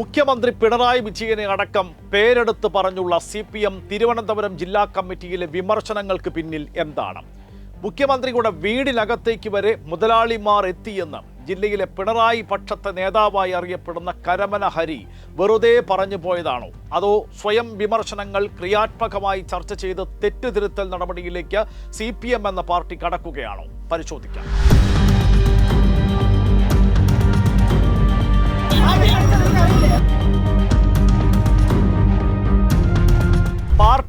മുഖ്യമന്ത്രി പിണറായി വിജയനെ അടക്കം പേരെടുത്ത് പറഞ്ഞുള്ള സി പി എം തിരുവനന്തപുരം ജില്ലാ കമ്മിറ്റിയിലെ വിമർശനങ്ങൾക്ക് പിന്നിൽ എന്താണ്? മുഖ്യമന്ത്രിയുടെ വീടിനകത്തേക്ക് വരെ മുതലാളിമാർ എത്തിയെന്ന് ജില്ലയിലെ പിണറായി പക്ഷത്തെ നേതാവായി അറിയപ്പെടുന്ന കരമന ഹരി വെറുതെ പറഞ്ഞു പോയതാണോ? അതോ സ്വയം വിമർശനങ്ങൾ ക്രിയാത്മകമായി ചർച്ച ചെയ്ത് തെറ്റുതിരുത്തൽ നടപടിയിലേക്ക് സി എന്ന പാർട്ടി കടക്കുകയാണോ? പരിശോധിക്കാം.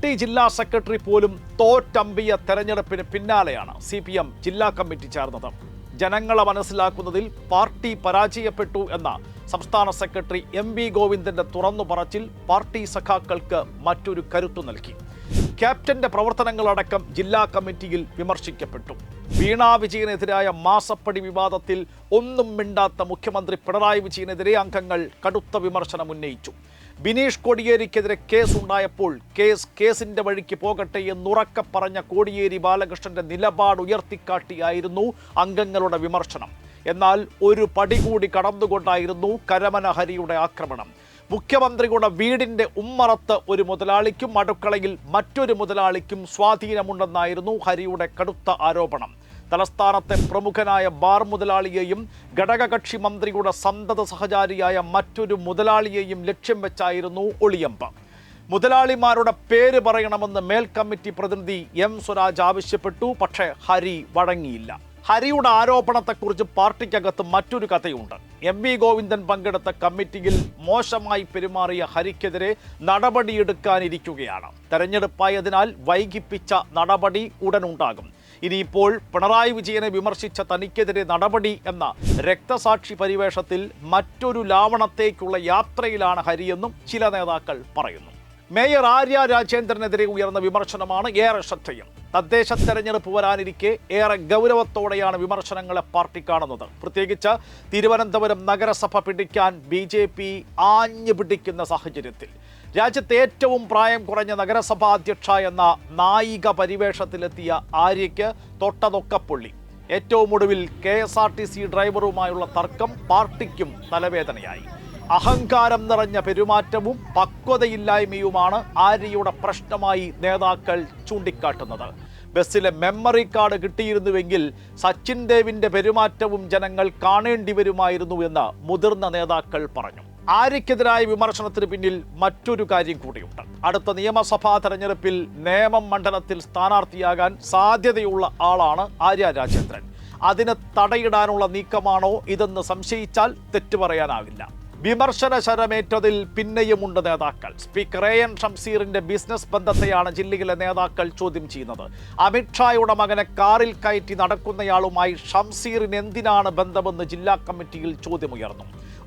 പാർട്ടി ജില്ലാ സെക്രട്ടറി പോലും തോറ്റമ്പിയ തെരഞ്ഞെടുപ്പിന് പിന്നാലെയാണ് സി പി എം ജില്ലാ കമ്മിറ്റി ചേർന്നത്. ജനങ്ങളെ മനസ്സിലാക്കുന്നതിൽ പാർട്ടി പരാജയപ്പെട്ടു എന്ന സംസ്ഥാന സെക്രട്ടറി എം വി ഗോവിന്ദന്റെ തുറന്നു പറച്ചിൽ പാർട്ടി സഖാക്കൾക്ക് മറ്റൊരു കരുത്തു നൽകി. ക്യാപ്റ്റന്റെ പ്രവർത്തനങ്ങളടക്കം ജില്ലാ കമ്മിറ്റിയിൽ വിമർശിക്കപ്പെട്ടു. വീണാ വിജയനെതിരായ മാസപ്പടി വിവാദത്തിൽ ഒന്നും മിണ്ടാത്ത മുഖ്യമന്ത്രി പിണറായി വിജയനെതിരെ അംഗങ്ങൾ കടുത്ത വിമർശനം ഉന്നയിച്ചു. ബിനീഷ് കോടിയേരിക്കെതിരെ കേസ് ഉണ്ടായപ്പോൾ കേസ് കേസിന്റെ വഴിക്ക് പോകട്ടെ എന്നുറക്കെ പറഞ്ഞ കോടിയേരി ബാലകൃഷ്ണന്റെ നിലപാട് ഉയർത്തിക്കാട്ടിയായിരുന്നു അംഗങ്ങളുടെ വിമർശനം. എന്നാൽ ഒരു പടി കൂടി കടന്നുകൊണ്ടായിരുന്നു കരമന ഹരിയുടെ ആക്രമണം. മുഖ്യമന്ത്രിയുടെ വീടിന്റെ ഉമ്മറത്ത് ഒരു മുതലാളിക്കും അടുക്കളയിൽ മറ്റൊരു മുതലാളിക്കും സ്വാധീനമുണ്ടെന്നായിരുന്നു ഹരിയുടെ കടുത്ത ആരോപണം. തലസ്ഥാനത്തെ പ്രമുഖനായ ബാർ മുതലാളിയെയും ഘടകകക്ഷി മന്ത്രിയുടെ സന്തത സഹചാരിയായ മറ്റൊരു മുതലാളിയെയും ലക്ഷ്യം വെച്ചായിരുന്നു ഒളിയമ്പ്. മുതലാളിമാരുടെ പേര് പറയണമെന്ന് മേൽ കമ്മിറ്റി പ്രതിനിധി എം സ്വരാജ് ആവശ്യപ്പെട്ടു പക്ഷേ ഹരി വഴങ്ങിയില്ല. ഹരിയുടെ ആരോപണത്തെക്കുറിച്ച് പാർട്ടിക്കകത്ത് മറ്റൊരു കഥയുണ്ട്. എം വി ഗോവിന്ദൻ പങ്കെടുത്ത കമ്മിറ്റിയിൽ മോശമായി പെരുമാറിയ ഹരിക്കെതിരെ നടപടിയെടുക്കാനിരിക്കുകയാണ്. തെരഞ്ഞെടുപ്പായതിനാൽ വൈകിപ്പിച്ച നടപടി ഉടനുണ്ടാകും. ഇനിയിപ്പോൾ പിണറായി വിജയനെ വിമർശിച്ച തനിക്കെതിരെ നടപടി എന്ന രക്തസാക്ഷി പരിവേഷത്തിൽ മറ്റൊരു ലാവണത്തേക്കുള്ള യാത്രയിലാണ് ഹരിയെന്നും ചില നേതാക്കൾ പറയുന്നു. മേയർ ആര്യ രാജേന്ദ്രനെതിരെ ഉയർന്ന വിമർശനമാണ് ഏറെ ശ്രദ്ധേയം. തദ്ദേശ തെരഞ്ഞെടുപ്പ് വരാനിരിക്കെ ഏറെ ഗൗരവത്തോടെയാണ് വിമർശനങ്ങളെ പാർട്ടി കാണുന്നത്. പ്രത്യേകിച്ച് തിരുവനന്തപുരം നഗരസഭ പിടിക്കാൻ ബി ജെ പി ആഞ്ഞു പിടിക്കുന്ന സാഹചര്യത്തിൽ. രാജ്യത്തെ ഏറ്റവും പ്രായം കുറഞ്ഞ നഗരസഭാ അധ്യക്ഷ എന്ന നായിക പരിവേഷത്തിലെത്തിയ ആര്യയ്ക്ക് തൊട്ടതൊക്കപ്പൊള്ളി ഏറ്റവും ഒടുവിൽ K S R T C ഡ്രൈവറുമായുള്ള തർക്കം പാർട്ടിക്കും തലവേദനയായി. അഹങ്കാരം നിറഞ്ഞ പെരുമാറ്റവും പക്വതയില്ലായ്മയുമാണ് ആര്യയുടെ പ്രശ്നമായി നേതാക്കൾ ചൂണ്ടിക്കാട്ടുന്നത്. ബസ്സിലെ മെമ്മറി കാർഡ് കിട്ടിയിരുന്നുവെങ്കിൽ സച്ചിൻ ദേവിന്റെ പെരുമാറ്റവും ജനങ്ങൾ കാണേണ്ടി വരുമായിരുന്നു എന്ന് മുതിർന്ന നേതാക്കൾ പറഞ്ഞു. ആര്യക്കെതിരായ വിമർശനത്തിന് പിന്നിൽ മറ്റൊരു കാര്യം കൂടിയുണ്ട്. അടുത്ത നിയമസഭാ തെരഞ്ഞെടുപ്പിൽ നേമം മണ്ഡലത്തിൽ സ്ഥാനാർത്ഥിയാകാൻ സാധ്യതയുള്ള ആളാണ് ആര്യ രാജേന്ദ്രൻ. അതിന് തടയിടാനുള്ള നീക്കമാണോ ഇതെന്ന് സംശയിച്ചാൽ തെറ്റു പറയാനാവില്ല വിമർശന ശരമേറ്റതിൽ പിന്നെയുമുണ്ട് നേതാക്കൾ. സ്പീക്കർ എ എൻ ഷംസീറിന്റെ ബിസിനസ് ബന്ധത്തെയാണ് ജില്ലയിലെ നേതാക്കൾ ചോദ്യം ചെയ്യുന്നത്. അമിത്ഷായുടെ മകനെ കാറിൽ കയറ്റി നടക്കുന്നയാളുമായി ഷംസീറിന് എന്തിനാണ് ബന്ധമെന്ന് ജില്ലാ കമ്മിറ്റിയിൽ ചോദ്യമുയർന്നു.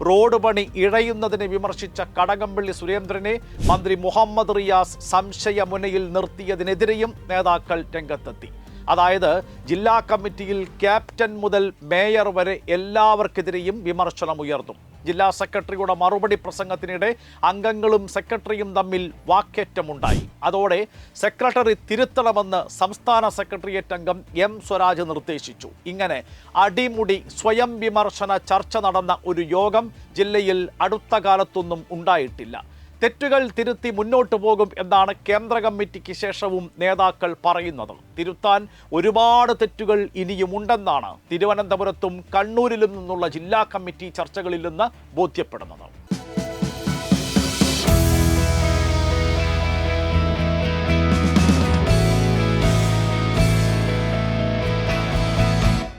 റോഡ് പണി ഇഴയുന്നതിനെ വിമർശിച്ച കടകംപള്ളി സുരേന്ദ്രനെ മന്ത്രി മുഹമ്മദ് റിയാസ് സംശയമുനയിൽ നിർത്തിയതിനെതിരെയും നേതാക്കൾ രംഗത്തെത്തി. അതായത് ജില്ലാ കമ്മിറ്റിയിൽ ക്യാപ്റ്റൻ മുതൽ മേയർ വരെ എല്ലാവർക്കെതിരെയും വിമർശനം ഉയർന്നു ജില്ലാ സെക്രട്ടറിയുടെ മറുപടി പ്രസംഗത്തിനിടെ അംഗങ്ങളും സെക്രട്ടറിയും തമ്മിൽ വാക്കേറ്റമുണ്ടായി. അതോടെ സെക്രട്ടറി തിരുത്തണമെന്ന് സംസ്ഥാന സെക്രട്ടേറിയറ്റ് അംഗം എം സ്വരാജ് നിർദ്ദേശിച്ചു. ഇങ്ങനെ അടിമുടി സ്വയം വിമർശന ചർച്ച നടന്ന ഒരു യോഗം ജില്ലയിൽ അടുത്ത കാലത്തൊന്നും ഉണ്ടായിട്ടില്ല. തെറ്റുകൾ തിരുത്തി മുന്നോട്ട് പോകും എന്നാണ് കേന്ദ്ര കമ്മിറ്റിക്ക് ശേഷവും നേതാക്കൾ പറയുന്നത്. തിരുത്താൻ ഒരുപാട് തെറ്റുകൾ ഇനിയുമുണ്ടെന്നാണ് തിരുവനന്തപുരത്തും കണ്ണൂരിലും നിന്നുള്ള ജില്ലാ കമ്മിറ്റി ചർച്ചകളിൽ നിന്ന് ബോധ്യപ്പെടുന്നത്.